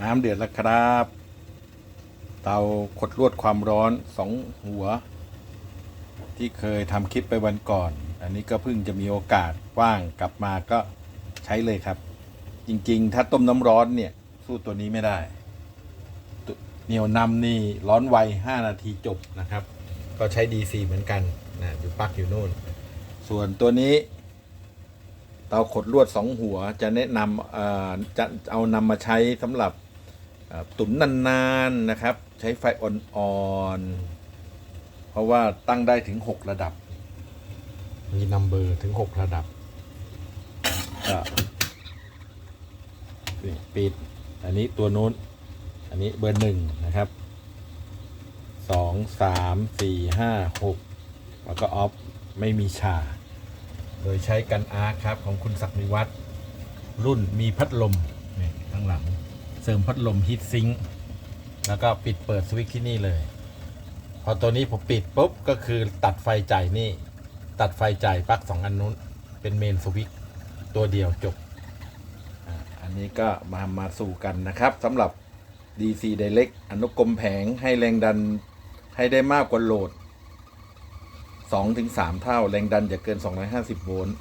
น้ำเดือดแล้วครับ เตาขดลวดความร้อนสองหัว ที่เคยทำคลิปไปวันก่อน อันนี้ก็เพิ่งจะมีโอกาสว่างกลับมาก็ใช้เลยครับ จริงๆ ถ้าต้มน้ำร้อนเนี่ย สู้ตัวนี้ไม่ได้ เหนียวนำนี่ร้อนไว 5 นาทีจบนะครับ ก็ใช้ DC เหมือนกันนะอยู่ปักอยู่นู่น ส่วนตัวนี้ เตาขดลวดสองหัวจะแนะนำเอ่อจะเอานำมาใช้สำหรับเอ่อตุ๋นนานๆนะครับ ใช้ไฟอ่อนๆเพราะว่าตั้งได้ถึง 6 ระดับ มีนัมเบอร์ถึง 6 ระดับก็นี่ปิด อันนี้ตัวนู้น อันนี้เบอร์หนึ่งนะครับสองสามสี่ห้าหกแล้วก็ออฟ ไม่มีฉา โดยใช้กันอาร์ครับของคุณศักดิ์นิวัฒน์รุ่นมีพัดลมนี่ข้างหลัง เสริมพัดลมฮีทซิงค์แล้วก็ปิดเปิดสวิตช์ที่นี่เลย พอตัวนี้ผมปิดปุ๊บก็คือตัดไฟจ่ายนี่ ตัดไฟจ่ายปลั๊กสองอันนู้น เป็นเมนสวิตช์ตัวเดียวจบอันนี้ก็มามาสู่กันนะครับสำหรับ DC Direct อนุกรมแผงให้แรงดันให้ได้มากกว่าโหลด 2-3 เท่า แรงดันอย่าเกิน 250 โวลต์